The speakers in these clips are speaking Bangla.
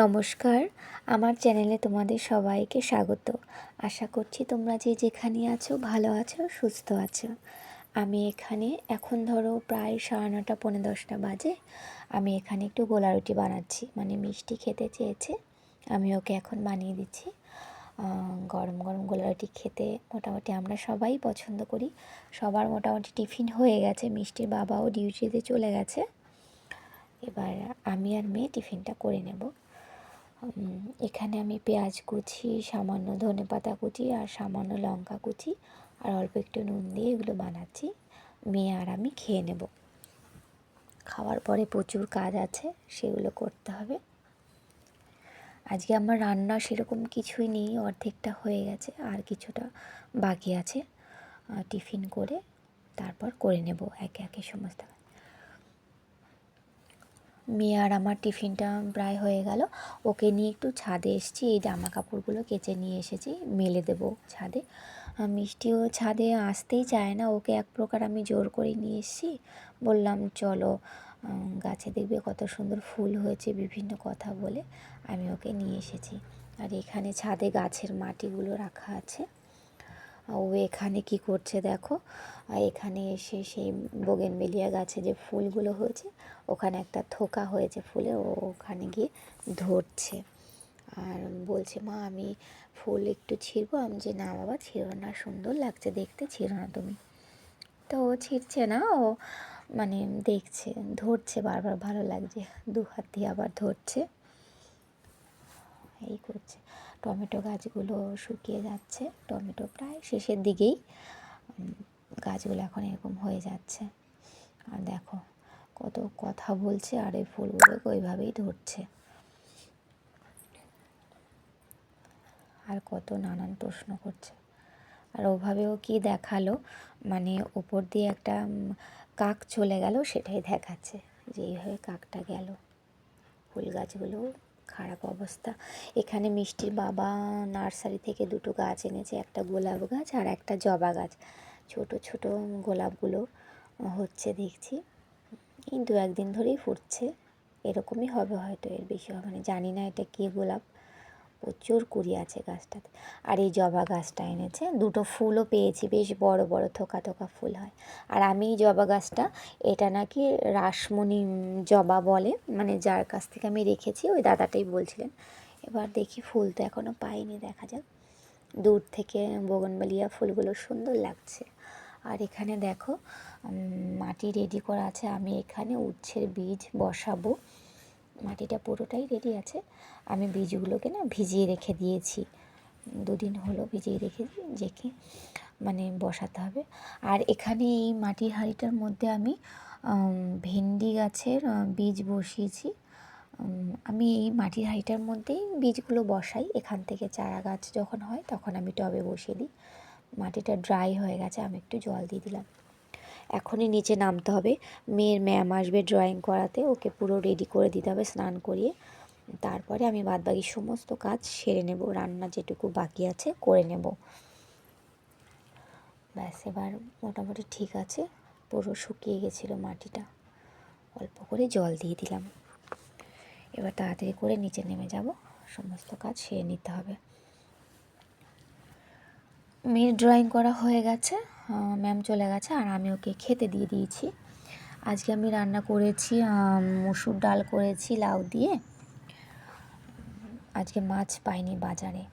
নমস্কার। আমার চ্যানেলে তোমাদের সবাইকে স্বাগত। আশা করছি তোমরা যে যেখানে আছো ভালো আছো, সুস্থ আছো। আমি এখানে, এখন ধরো প্রায় সাড়ে নটা, পৌনে দশটা বাজে। আমি এখানে একটু গোলা রুটি বানাচ্ছি। মানে মিষ্টি খেতে চেয়েছে। আমি ওকে এখন বানিয়ে দিচ্ছি। গরম গরম গোলা রুটি খেতে মোটামুটি আমরা সবাই পছন্দ করি। সবার মোটামুটি টিফিন হয়ে গেছে। মিষ্টির বাবাও ডিউটিতে চলে গেছে। এবার আমি আর মেয়ে টিফিনটা করে নেব। এখানে আমি পেঁয়াজ কুচি, সামান্য ধনে পাতা কুচি আর সামান্য লঙ্কা কুচি আর অল্প একটু নুন দিয়ে এগুলো বানাচ্ছি। মেয়ে আর আমি খেয়ে নেব। খাওয়ার পরে প্রচুর কাজ আছে, সেগুলো করতে হবে। আজকে আমার রান্না সেরকম কিছুই নেই, অর্ধেকটা হয়ে গেছে আর কিছুটা বাকি আছে। টিফিন করে তারপর করে নেব একে একে সমস্ত কাজ। মেয়ে আর আমার টিফিনটা প্রায় হয়ে গেল। ওকে নিয়ে একটু ছাদে এসেছি। এই জামা কাপড়গুলো কেচে নিয়ে এসেছি। মেলে দেবো ছাদে। মিষ্টিও ছাদে আসতেই চায় না। ওকে এক প্রকার আমি জোর করে নিয়ে এসেছি। বললাম, চলো গাছে দেখবে কত সুন্দর ফুল হয়েছে বিভিন্ন কথা বলে। আমি ওকে নিয়ে এসেছি। আর এখানে ছাদে গাছের মাটিগুলো রাখা আছে। ও এখানে কি করছে দেখো? এখানে এসে সেই বোগেনবেলিয়া গাছে যে ফুলগুলো হয়েছে, ওখানে একটা থোকা হয়েছে ফুলে, ও ওখানে গিয়ে ধরছে। আর বলছে, মা, আমি ফুল একটু ছিঁড়বো? আমি যে না বাবা, ছিঁড়ো না, সুন্দর লাগছে দেখতে, ছিঁড়ো না তুমি। তো ও ছিঁড়ছে না, ও মানে দেখছে, ধরছে বারবার, ভালো লাগছে। দু হাত দিয়ে আবার ধরছে। এই করছে। টমেটো গাছগুলো শুকিয়ে যাচ্ছে। টমেটো প্রায় শেষের দিকেই গাছগুলো এখন এরকম হয়ে যাচ্ছে। আর দেখো, কত কথা বলছে আর এই ফুলগুলোকে ওইভাবেই ধরছে। আর কত নানান প্রশ্ন করছে। আর ওভাবেও কি দেখাল? মানে ওপর দিয়ে একটা কাক চলে গেল, সেটাই দেখাচ্ছে যে এইভাবে কাকটা গেল। ফুল গাছগুলো খারাপ অবস্থা। এখানে মিষ্টির বাবা নার্সারি থেকে দুটো গাছ এনেছে, একটা গোলাপ গাছ আর একটা জবা গাছ। ছোট ছোট গোলাপগুলো হচ্ছে দেখছি। এই দু একদিন ধরেই ফুটছে। এরকমই হবে হয়তো এর বেশি হবে না জানি না এটা কী গোলাপ। প্রচুর কুড়ি আছে গাছটাতে। আর এই জবা গাছটা এনেছে, দুটো ফুলও পেয়েছি, বেশ বড় বড়, থোকা থোকা ফুল হয়। আর আমি এই জবা গাছটা, এটা নাকি রাসমণি জবা বলে মানে যার কাছ থেকে আমি রেখেছি, ওই দাদাটাই বলছিলেন। এবার দেখি ফুল তো এখনও পাইনি, দেখা যাক। দূর থেকে বগনবেলিয়া ফুলগুলো সুন্দর লাগছে। আর এখানে দেখো মাটি রেডি করা আছে, আমি এখানে উচ্ছের বীজ বসাবো। মাটিটা পুরোটাই রেডি আছে। আমি বীজগুলোকে না ভিজিয়ে রেখে দিয়েছি। দুদিন হলো ভিজিয়ে রেখে মানে বসাতে হবে। আর এখানে এই মাটির হাঁড়িটার মধ্যে আমি ভেন্ডি গাছের বীজ বসিয়েছি। আমি এই মাটির হাঁড়িটার মধ্যেই বীজগুলো বসাই। এখান থেকে চারা গাছ যখন হয় তখন আমি টবে বসিয়ে দিই। মাটিটা ড্রাই হয়ে গেছে, আমি একটু জল দিয়ে দিলাম। এখনই নিচে নামতে হবে। মেয়ের ম্যাম আসবে ড্রয়িং করাতে, ওকে পুরো রেডি করে দিতে হবে, স্নান করিয়ে। তারপরে আমি বাদবাকি সমস্ত কাজ সেরে নেব, রান্না যেটুকু বাকি আছে করে নেব। ব্যাস, এবার মোটামুটি ঠিক আছে, পুরো শুকিয়ে গেছিল মাটিটা। অল্প করে জল দিয়ে দিলাম। এবার তাড়াতাড়ি করে নিচে নেমে যাব, সমস্ত কাজ সেরে নিতে হবে। মেয়ের ড্রয়িং করা হয়ে গেছে। ম্যাম চলে গেছে আর আমি ওকে খেতে দিয়ে দিয়েছি। আজকে আমি রান্না করেছি মুসুর ডাল করেছি, লাউ দিয়ে। আজকে মাছ পাইনি বাজারে।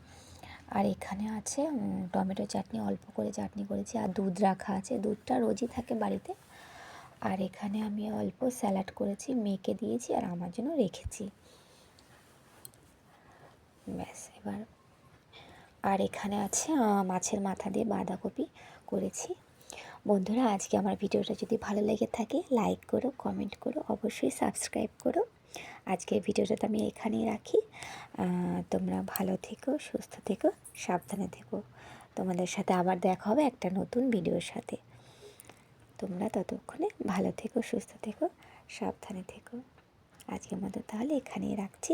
আর এখানে আছে টমেটো চাটনি, অল্প করে চাটনি করেছি। আর দুধ রাখা আছে। দুধটা রোজই থাকে বাড়িতে। আর এখানে আমি অল্প স্যালাড করেছি, মেয়েকে দিয়েছি আর আমার জন্য রেখেছি। ব্যাস, এবার আর এখানে আছে মাছের মাথা দিয়ে বাঁধাকপি করেছি। বন্ধুরা, আজকে আমার ভিডিওটা যদি ভালো লেগে থাকে লাইক করো কমেন্ট করো, অবশ্যই সাবস্ক্রাইব করো। আজকের ভিডিওটা তো আমি এখানেই রাখি। তোমরা ভালো থেকো, সুস্থ থেকো, সাবধানে থেকো। তোমাদের সাথে আবার দেখা হবে একটা নতুন ভিডিওর সাথে। তোমরা ততক্ষণে ভালো থেকো, সুস্থ থেকো, সাবধানে থেকো। আজকের মতো তাহলে এখানেই রাখছি।